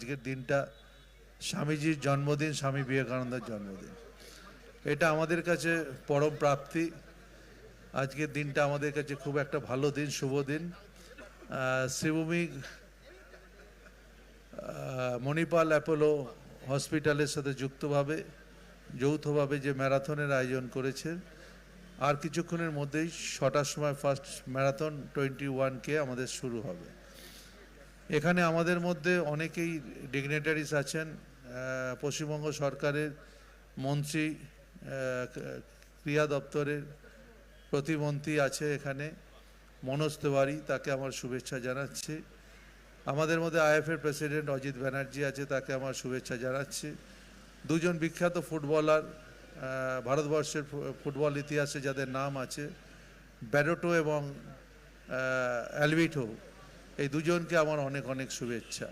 আজকের দিনটা স্বামীজির জন্মদিন, স্বামী বিবেকানন্দের জন্মদিন। এটা আমাদের কাছে পরম প্রাপ্তি। আজকের দিনটা আমাদের কাছে খুব একটা ভালো দিন, শুভ দিন। শ্রীভূমি মণিপাল অ্যাপোলো হসপিটালের সাথে যুক্তভাবে, যৌথভাবে যে ম্যারাথনের আয়োজন করেছে আর কিছুক্ষণের মধ্যেই ছটার সময় first marathon twenty one K আমাদের শুরু হবে। এখানে আমাদের মধ্যে অনেকেই ডিগনেটারিস আছেন পশ্চিমবঙ্গ সরকারের মন্ত্রী ক্রিয়া দপ্তরের প্রতিমন্ত্রী আছে এখানে, মনোজ তিওয়ারি, তাকে আমার শুভেচ্ছা জানাচ্ছি। আমাদের মধ্যে আইএফের প্রেসিডেন্ট অজিত ব্যানার্জি আছে, তাকে আমার শুভেচ্ছা জানাচ্ছি। দুজন বিখ্যাত ফুটবলার ভারতবর্ষের ফুটবল ইতিহাসে যাদের নাম আছে, ব্যারোটো এবং অ্যালভিটো। এই দুজনকে আমার অনেক অনেক শুভেচ্ছা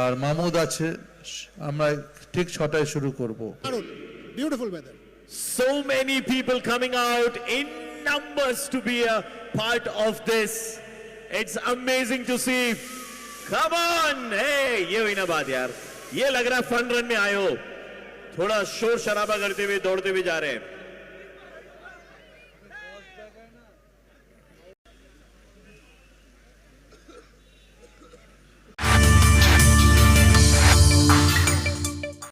আর মামুদ আছে আমরা ঠিক ছটায় শুরু করব দারুণ beautiful weather So many people coming out in numbers to be a part of this. It's amazing to see. Come on! Hey, ये हुई ना बात यार ये लग रहा है फन रन में आए हो थोड़ा शोर शराबा करते हुए दौड़ते हुए जा रहे हैं